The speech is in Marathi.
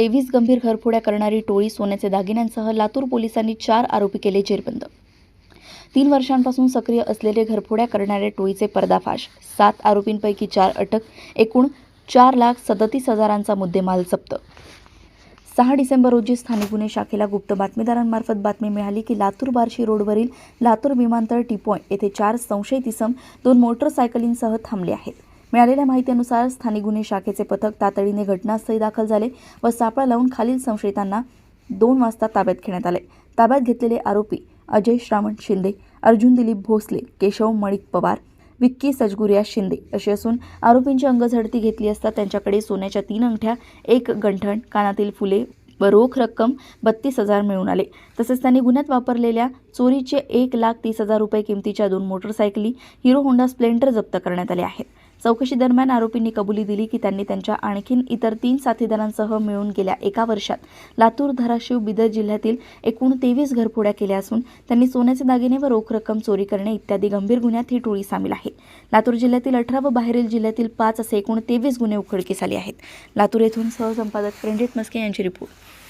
तेवीस गंभीर घरफोड्या करणारी टोळी सोन्याचे दागिन्यांसह लातूर पोलिसांनी चार आरोपी केले जेरबंद. तीन वर्षांपासून सक्रिय असलेले घरफोड्या करणाऱ्या टोळीचे पर्दाफाश. सात आरोपींपैकी चार अटक एकूण चार लाख सदतीस हजारांचा मुद्देमाल जप्त. सहा डिसेंबर रोजी स्थानिक गुन्हे शाखेला गुप्त बातमीदारांमार्फत बातमी मिळाली की लातूर बार्शी रोडवरील लातूर विमानतळ टी पॉईंट येथे चार संशयित इसम दोन मोटरसायकलींसह थांबले आहेत. मिळालेल्या माहितीनुसार स्थानिक गुन्हे शाखेचे पथक तातडीने घटनास्थळी दाखल झाले व सापळा लावून खालील संशयितांना दोन वाजता ताब्यात घेण्यात आले. ताब्यात घेतलेले आरोपी अजय श्रावण शिंदे अर्जुन दिलीप भोसले केशव मणिक पवार विक्की सजगुरिया शिंदे अशी असून आरोपींची अंगझडती घेतली असता त्यांच्याकडे सोन्याच्या तीन अंगठ्या एक गंठण कानातील फुले व रोख रक्कम बत्तीस हजार मिळून आले. तसेच त्यांनी गुन्ह्यात वापरलेल्या चोरीचे एक लाख तीस हजार रुपये किमतीच्या दोन मोटरसायकली हिरो होंडा स्प्लेंडर जप्त करण्यात आले आहेत. चौकशी दरम्यान आरोपींनी कबुली दिली की त्यांनी त्यांच्या आणखीन इतर तीन साथीदारांसह मिळून गेल्या एका वर्षात. लातूर धाराशिव बिदर जिल्ह्यातील एकूण तेवीस घरफोड्या केल्या असून त्यांनी सोन्याचे दागिने व रोख रक्कम चोरी करणे इत्यादी गंभीर गुन्ह्यात ही टोळी सामील आहे. लातूर जिल्ह्यातील अठरा व बाहेरील जिल्ह्यातील पाच असे एकूण तेवीस गुन्हे उघडकीस आले आहेत. लातूर येथून सहसंपादक रणजित मस्के यांची रिपोर्ट.